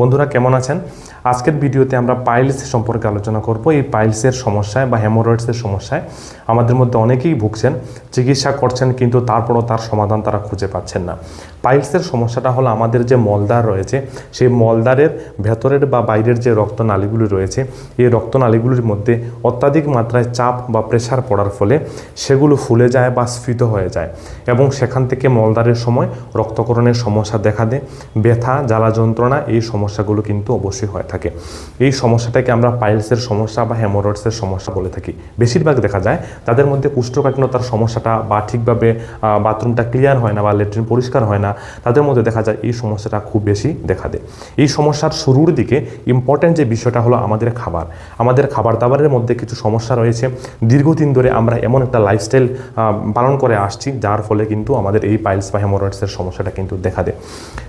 বন্ধুরা, কেমন আছেন? আজকের ভিডিওতে আমরা পাইলস সম্পর্কে আলোচনা করব। এই পাইলসের সমস্যায় বা হেমোরয়েডসের সমস্যায় আমাদের মধ্যে অনেকেই ভুগছেন, চিকিৎসা করছেন কিন্তু তারপরও তার সমাধান তারা খুঁজে পাচ্ছেন না। পাইলসের সমস্যাটা হলো আমাদের যে মলদার রয়েছে, সেই মলদারের ভেতরের বা বাইরের যে রক্তনালীগুলি রয়েছে, এই রক্তনালীগুলির মধ্যে অত্যাধিক মাত্রায় চাপ বা প্রেশার পড়ার ফলে সেগুলো ফুলে যায় বা স্ফীত হয়ে যায় এবং সেখান থেকে মলদারের সময় রক্তকরণের সমস্যা দেখা দেয়, ব্যথা, জ্বালা যন্ত্রণা এই সমস্যাগুলো কিন্তু অবশ্যই হয়ে থাকে। এই সমস্যাটাকে আমরা পাইলসের সমস্যা বা হেমোরয়েডসের সমস্যা বলে থাকি। বেশিরভাগ দেখা যায় তাদের মধ্যে কুষ্ঠকাঠিন্যতার সমস্যাটা বা ঠিকভাবে বাথরুমটা ক্লিয়ার হয় না বা লেট্রিন পরিষ্কার হয় না, তাদের মধ্যে দেখা যায় এই সমস্যাটা খুব বেশি দেখা দেয়। এই সমস্যার শুরুর দিকে ইম্পর্ট্যান্ট যে বিষয়টা হলো আমাদের খাবার। আমাদের খাবার দাবারের মধ্যে কিছু সমস্যা রয়েছে। দীর্ঘদিন ধরে আমরা এমন একটা লাইফস্টাইল পালন করে আসছি, যার ফলে কিন্তু আমাদের এই পাইলস বা হেমোরয়েডসের সমস্যাটা কিন্তু দেখা দেয়।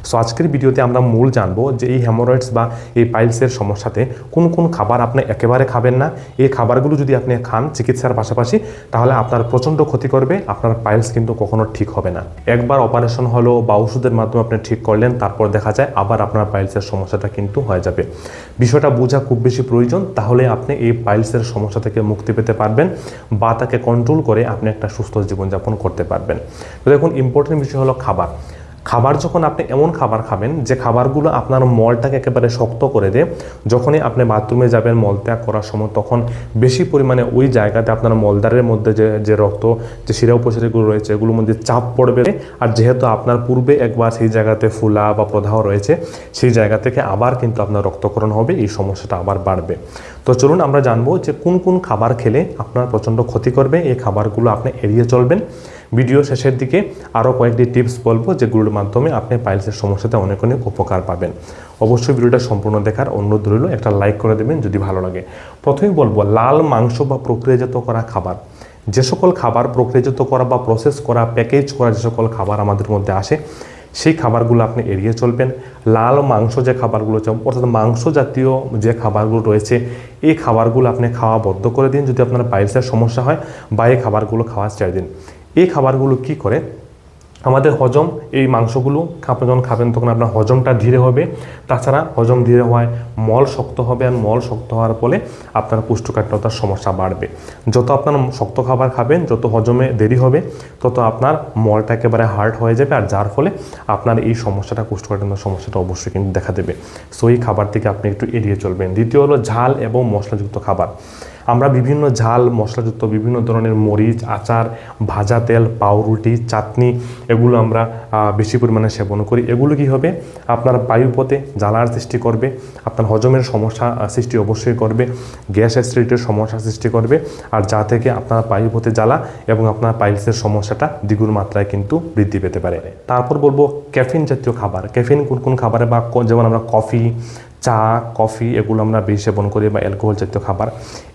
সো আজকের ভিডিওতে আমরা মূল জানব যে এই হেমোরয়েডস বা এই পাইলসের সমস্যাতে কোন কোন খাবার আপনি একেবারে খাবেন না, এই খাবারগুলো যদি আপনি খান চিকিৎসার পাশাপাশি, তাহলে আপনার প্রচণ্ড ক্ষতি করবে, আপনার পাইলস কিন্তু কখনো ঠিক হবে না। একবার অপারেশন হলো বা ওষুধের মাধ্যমে আপনি ঠিক করলেন, তারপর দেখা যায় আবার আপনার পাইলসের সমস্যাটা কিন্তু হয়ে যাবে। বিষয়টা বোঝা খুব বেশি প্রয়োজন, তাহলে আপনি এই পাইলসের সমস্যা থেকে মুক্তি পেতে পারবেন বা তাকে কন্ট্রোল করে আপনি একটা সুস্থ জীবনযাপন করতে পারবেন। তো দেখুন ইম্পর্টেন্ট বিষয় হলো খাবার। খাবার যখন আপনি এমন খাবার খাবেন, যে খাবারগুলো আপনার মলটাকে একেবারে শক্ত করে দেয়, যখনই আপনি বাথরুমে যাবেন মলত্যাগ করার সময়, তখন বেশি পরিমাণে ওই জায়গাতে আপনার মলদারের মধ্যে যে যে রক্ত, যে শিরা উপশিরাগুলো রয়েছে এগুলোর মধ্যে চাপ পড়বে। আর যেহেতু আপনার পূর্বে একবার সেই জায়গাতে ফুলা বা প্রদাহ রয়েছে, সেই জায়গা থেকে আবার কিন্তু আপনার রক্তকরণ হবে, এই সমস্যাটা আবার বাড়বে। তো চলুন আমরা জানব যে কোন কোন খাবার খেলে আপনার প্রচণ্ড ক্ষতি করবে, এই খাবারগুলো আপনি এড়িয়ে চলবেন। ভিডিও শেষের দিকে আরও কয়েকটি টিপস বলব যেগুলোর মাধ্যমে আপনি পাইলসের সমস্যাতে অনেক অনেক উপকার পাবেন। অবশ্যই ভিডিওটা সম্পূর্ণ দেখার অনুরোধ রইল, একটা লাইক করে দেবেন যদি ভালো লাগে। প্রথমেই বলব, লাল মাংস বা প্রক্রিয়াজাত করা খাবার। যে সকল খাবার প্রক্রিয়াজাত করা বা প্রসেস করা প্যাকেজ করা যে সকল খাবার আমাদের মধ্যে আসে, সেই খাবারগুলো আপনি এড়িয়ে চলবেন। লাল মাংস যে খাবারগুলো অর্থাৎ মাংস জাতীয় যে খাবারগুলো রয়েছে, এই খাবারগুলো আপনি খাওয়া বদ্ধ করে দিন। যদি আপনার পাইলসের সমস্যা হয়, বা এই খাবারগুলো খাওয়া ছেড়ে দিন। এই খাবারগুলো কি করে? আমাদের হজম, এই মাংসগুলো আপনি যখন খাবেন তখন আপনার হজমটা ধীরে হবে। তাছাড়া হজম ধীরে হওয়ায় মল শক্ত হবে আর মল শক্ত হওয়ার ফলে আপনার কোষ্ঠকাঠিন্যতার সমস্যা বাড়বে। যত আপনার শক্ত খাবার খাবেন, যত হজমে দেরি হবে, তত আপনার মলটা একেবারে হার্ড হয়ে যাবে আর যার ফলে আপনার এই সমস্যাটা কোষ্ঠকাঠিন্যতার সমস্যাটা অবশ্যই কিন্তু দেখা দেবে। সো এই খাবার থেকে আপনি একটু এড়িয়ে চলবেন। দ্বিতীয় হলো ঝাল এবং মশলাযুক্ত খাবার। আমরা বিভিন্ন ঝাল, মশলাযুক্ত বিভিন্ন ধরনের মরিচ, আচার, ভাজা তেল, পাউরুটি, চাটনি, এগুলো আমরা বেশি পরিমাণে সেবন করি। এগুলো কি হবে? আপনার বায়ুপথে জ্বালার সৃষ্টি করবে, আপনার হজমের সমস্যা সৃষ্টি অবশ্যই করবে, গ্যাস অ্যাসিডিটির সমস্যা সৃষ্টি করবে, আর যা থেকে আপনার বায়ুপথে জ্বালা এবং আপনার পাইলসের সমস্যাটা দ্বিগুণ মাত্রায় কিন্তু বৃদ্ধি পেতে পারে। তারপর বলব ক্যাফিন জাতীয় খাবার। ক্যাফিন কোন কোন খাবারে বা যেমন আমরা কফি চা, কফি এগুলো আমরা বেশি সেবন করি বা অ্যালকোহল জাতীয় খাবার।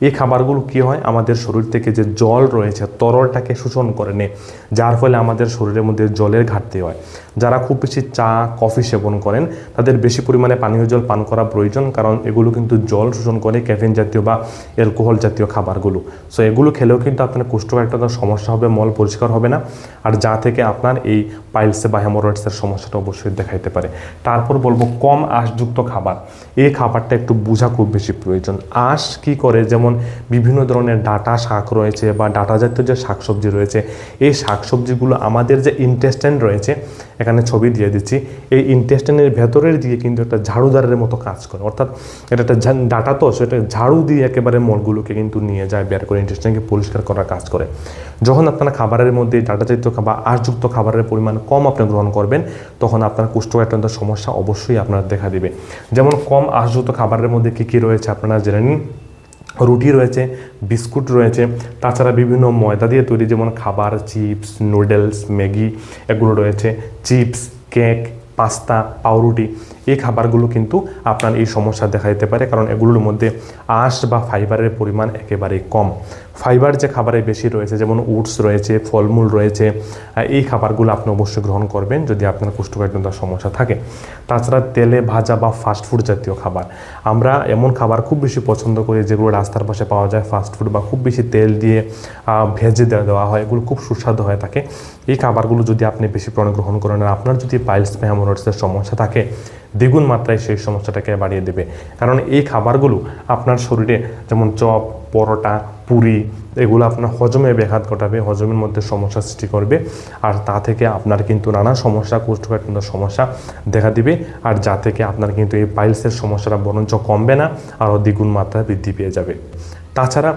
এই খাবারগুলো কী হয়? আমাদের শরীর থেকে যে জল রয়েছে, তরলটাকে শোষণ করে নেয়, যার ফলে আমাদের শরীরের মধ্যে জলের ঘাটতি হয়। যারা খুব বেশি চা, কফি সেবন করেন, তাদের বেশি পরিমাণে পানীয় জল পান করা প্রয়োজন, কারণ এগুলো কিন্তু জল শোষণ করে ক্যাফিন জাতীয় বা অ্যালকোহল জাতীয় খাবারগুলো। সো এগুলো খেলেও কিন্তু আপনার কোষ্ঠকাঠিন্যতার সমস্যা হবে, মল পরিষ্কার হবে না, আর যা থেকে আপনার এই পাইলসে বা হেমোরয়েডসের সমস্যাটা অবশ্যই দেখাইতে পারে। তারপর বলব, কম আঁশযুক্ত খাবার। এই খাবারটা একটু বোঝা খুব বেশি প্রয়োজন। আঁশ কি করে? যেমন বিভিন্ন ধরনের ডাটা শাক রয়েছে বা ডাটা জাতীয় যে শাকসবজি রয়েছে, এই শাকসবজিগুলো আমাদের যে ইন্টেস্টাইন রয়েছে এখানে ছবি দিয়ে দিচ্ছি। এই ইন্টেস্টাইনের ভেতরের দিকে কিন্তু একটা ঝাড়ুদারের মতো কাজ করে। অর্থাৎ এটা একটা ডাটা তো, সেটা ঝাড়ু দিয়ে একেবারে মলগুলোকে কিন্তু নিয়ে যায়, বের করে ইন্টেস্টাইনকে পরিষ্কার করার কাজ করে। যখন আপনার খাবারের মধ্যে ডাটা জাতীয় খাবার, আঁশযুক্ত খাবারের পরিমাণ কম আপনি গ্রহণ করবেন, তখন আপনার কোষ্ঠকাঠিন্যতার সমস্যা অবশ্যই আপনার দেখা দিবে। যেমন কম আঁশযুক্ত খাবারের মধ্যে কী কী রয়েছে আপনারা জেনে নিন। রুটি রয়েছে, বিস্কুট রয়েছে, তাছাড়া বিভিন্ন ময়দা দিয়ে তৈরি যেমন খাবার, চিপস, নুডলস, ম্যাগি, এগুলো রয়েছে। চিপস, কেক, পাস্তা, পাউরুটি এই খাবারগুলো কিন্তু আপনার এই সমস্যা দেখা দিতে পারে, কারণ এগুলোর মধ্যে আঁশ বা ফাইবারের পরিমাণ একেবারেই কম। ফাইবার যে খাবারে বেশি রয়েছে, যেমন উটস রয়েছে, ফলমূল রয়েছে এই খাবারগুলো আপনি অবশ্যই গ্রহণ করবেন যদি আপনার কোষ্ঠকাঠিন্যতার সমস্যা থাকে। তাছাড়া তেলে ভাজা বা ফাস্টফুড জাতীয় খাবার। আমরা এমন খাবার খুব বেশি পছন্দ করি যেগুলো রাস্তার পাশে পাওয়া যায় ফাস্টফুড বা খুব বেশি তেল দিয়ে ভেজে দেওয়া হয়, এগুলো খুব সুস্বাদু হয়ে থাকে। এই খাবারগুলো যদি আপনি বেশি পরিমাণে গ্রহণ করেন আর আপনার যদি পাইলস বা সমস্যা থাকে দ্বিগুণ মাত্রায় সেই সমস্যাটাকে বাড়িয়ে দেবে। কারণ এই খাবারগুলো আপনার শরীরে যেমন চপ, পরোটা, পুরি, এগুলো আপনার হজমে ব্যাঘাত ঘটাবে, হজমের মধ্যে সমস্যা সৃষ্টি করবে। আর তা থেকে আপনার কিন্তু নানা সমস্যা, কোষ্ঠকাঠিন্য সমস্যা দেখা দিবে। আর যা থেকে আপনার কিন্তু এই পাইলসের সমস্যাটা বরঞ্চ কমবে না, আরও দ্বিগুণ মাত্রায় বৃদ্ধি পেয়ে যাবে। তাছাড়া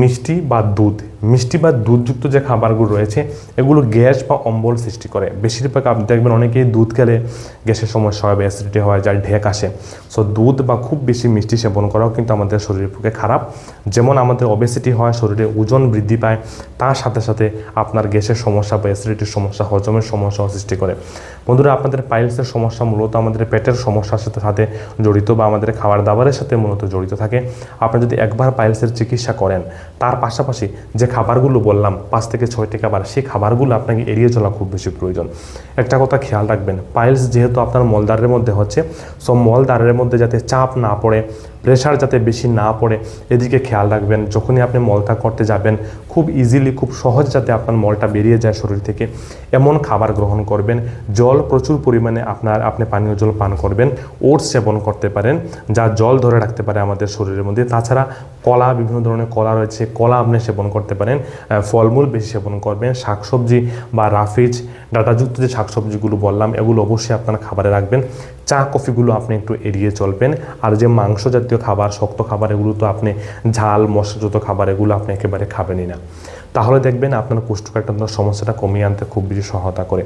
মিষ্টি বা দুধ, মিষ্টি বা দুধযুক্ত যে খাবারগুলো রয়েছে, এগুলো গ্যাস বা অম্বল সৃষ্টি করে। বেশিরভাগ আপনি দেখবেন অনেকেই দুধ খেলে গ্যাসের সমস্যা হয় বা অ্যাসিডিটি হয়, যার ঢেক আসে। সো দুধ বা খুব বেশি মিষ্টি সেবন করাও কিন্তু আমাদের শরীরের পক্ষে খারাপ। যেমন আমাদের অবেসিটি হয়, শরীরে ওজন বৃদ্ধি পায়, তার সাথে সাথে আপনার গ্যাসের সমস্যা বা অ্যাসিডিটির সমস্যা, হজমের সমস্যাও সৃষ্টি করে। বন্ধুরা, আপনাদের পাইলসের সমস্যা মূলত আমাদের পেটের সমস্যার সাথে সাথে জড়িত বা আমাদের খাবার দাবারের সাথে মূলত জড়িত থাকে। আপনি যদি একবার পাইলসের চিকিৎসা করেন। তার পাশাপাশি যে খাবারগুলো বললাম, পাঁচ থেকে ছয়টি খাবার, সেই খাবারগুলো আপনাকে এড়িয়ে চলা খুব বেশি প্রয়োজন। একটা কথা খেয়াল রাখবেন পাইলস যেহেতু আপনার মলদ্বারের মধ্যে হচ্ছে সব মলদ্বারের মধ্যে যাতে চাপ না পড়ে প্রেশার যাতে বেশি না পড়ে, এদিকে খেয়াল রাখবেন, যখনই আপনি মলত্যাগ করতে যাবেন, খুব ইজিলি খুব সহজ যাতে আপনার মলটা বেরিয়ে যায় শরীর থেকে, এমন খাবার গ্রহণ করবেন, জল প্রচুর পরিমাণে আপনার, আপনি পানীয় জল পান করবেন, ওটস সেবন করতে পারেন, যা জল ধরে রাখতে পারে আমাদের শরীরের মধ্যে। তাছাড়া কলা বিভিন্ন ধরনের কলা রয়েছে, কলা আপনি সেবন করতে পারেন ফলমূল বেশি সেবন করবেন, শাকসবজি বা রাফিজ, ডাটাযুক্ত যে শাকসবজিগুলো বললাম, এগুলো অবশ্যই আপনার খাবারে রাখবেন। চা, কফিগুলো আপনি একটু এড়িয়ে চলবেন। আর যে মাংস জাতীয় খাবার, শক্ত খাবার, এগুলো তো আপনি ঝাল, মশলাযুক্ত খাবার, এগুলো আপনি একেবারে খাবেনই না। তাহলে দেখবেন আপনার কোষ্ঠকাঠিন্য সমস্যাটা কমিয়ে আনতে খুব বেশি সহায়তা করে।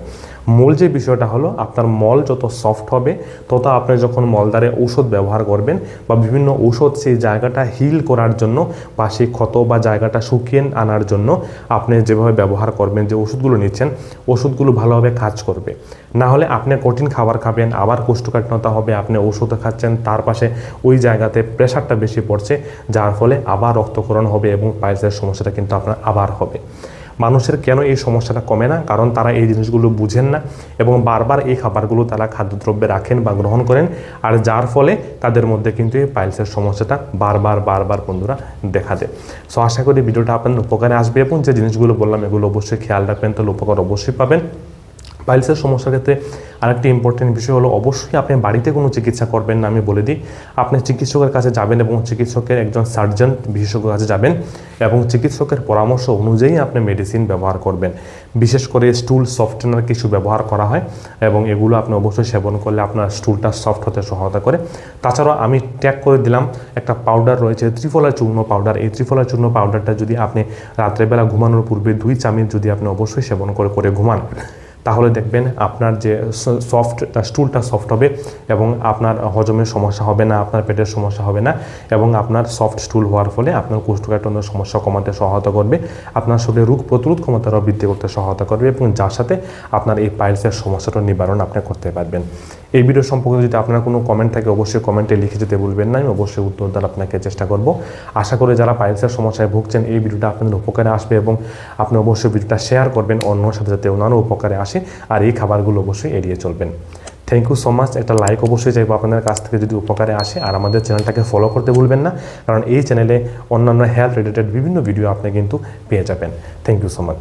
মূল যে বিষয়টা হলো, আপনার মল যত সফট হবে, তত আপনি যখন মলদারে ঔষধ ব্যবহার করবেন বা বিভিন্ন ঔষধ সেই জায়গাটা হিল করার জন্য বা সেই ক্ষত বা জায়গাটা শুকিয়ে আনার জন্য আপনি যেভাবে ব্যবহার করবেন, যে ওষুধগুলো নিচ্ছেন ওষুধগুলো ভালোভাবে কাজ করবে। না হলে আপনি কঠিন খাবার খাবেন, আবার কোষ্ঠকাঠিন্যতা হবে, আপনি ওষুধ খাচ্ছেন, তার পাশে ওই জায়গাতে প্রেশারটা বেশি পড়ছে, যার ফলে আবার রক্তকরণ হবে এবং পাইলসের সমস্যাটা কিন্তু আপনার আবার হবে। মানুষের কেন এই সমস্যাটা কমে না? কারণ তারা এই জিনিসগুলো বুঝেন না এবং বারবার এই খাবারগুলো তারা খাদ্যদ্রব্যে রাখেন বা গ্রহণ করেন। আর যার ফলে তাদের মধ্যে কিন্তু এই পাইলসের সমস্যাটা বারবার বারবার বন্ধুরা দেখা দেয়। সো আশা করি ভিডিওটা আপনার উপকারে আসবে এবং যে জিনিসগুলো বললাম এগুলো অবশ্যই খেয়াল রাখবেন। তাহলে উপকার অবশ্যই পাবেন। পাইলসের সমস্যার ক্ষেত্রে আরেকটি ইম্পর্টেন্ট বিষয় হলো, অবশ্যই আপনি বাড়িতে কোনো চিকিৎসা করবেন না, আমি বলে দিই। আপনি চিকিৎসকের কাছে যাবেন এবং চিকিৎসকের একজন সার্জন বিশেষজ্ঞের কাছে যাবেন এবং চিকিৎসকের পরামর্শ অনুযায়ী আপনি মেডিসিন ব্যবহার করবেন। বিশেষ করে স্টুল সফটওয়্যার কিছু ব্যবহার করা হয় এবং এগুলো আপনি অবশ্যই সেবন করলে আপনার স্টুলটা সফট হতে সহায়তা করে। তাছাড়াও আমি ট্যাগ করে দিলাম, একটা পাউডার রয়েছে ত্রিফলা চূর্ণ পাউডার এই ত্রিফলা চূর্ণ পাউডারটা যদি আপনি রাত্রেবেলা ঘুমানোর পূর্বে দুই চামচ যদি আপনি অবশ্যই সেবন করে করে ঘুমান। তাহলে দেখবেন আপনার যে সফট স্টুলটা সফট হবে এবং আপনার হজমের সমস্যা হবে না, আপনার পেটের সমস্যা হবে না এবং আপনার সফট স্টুল হওয়ার ফলে আপনার কোষ্ঠকাঠিন্যের সমস্যা কমাতে সহায়তা করবে, আপনার শরীরে রোগ প্রতিরোধ ক্ষমতারও বৃদ্ধি করতে সহায়তা করবে এবং যার সাথে আপনার এই পাইলসের সমস্যাটা নিবারণ আপনি করতে পারবেন। এই ভিডিও সম্পর্কে যদি আপনার কোনো কমেন্ট থাকে, অবশ্যই কমেন্টে লিখে যেতে বলবেন না। আমি অবশ্যই উত্তর দেওয়ার আপনাকে চেষ্টা করব। আশা করি যারা পাইলসের সমস্যায় ভুগছেন, এই ভিডিওটা আপনাদের উপকারে আসবে এবং আপনি অবশ্যই ভিডিওটা শেয়ার করবেন অন্যর সাথে যাতে অন্যান্য উপকারে আসে আর এই খাবারগুলো অবশ্যই এড়িয়ে চলবেন। থ্যাংক ইউ সো মাচ একটা লাইক অবশ্যই চাইব আপনাদের কাছ থেকে যদি উপকারে আসে আর আমাদের চ্যানেলটাকে ফলো করতে ভুলবেন না, কারণ এই চ্যানেলে অন্যান্য হেলথ রিলেটেড বিভিন্ন ভিডিও আপনি কিন্তু পেয়ে যাবেন। Thank you so much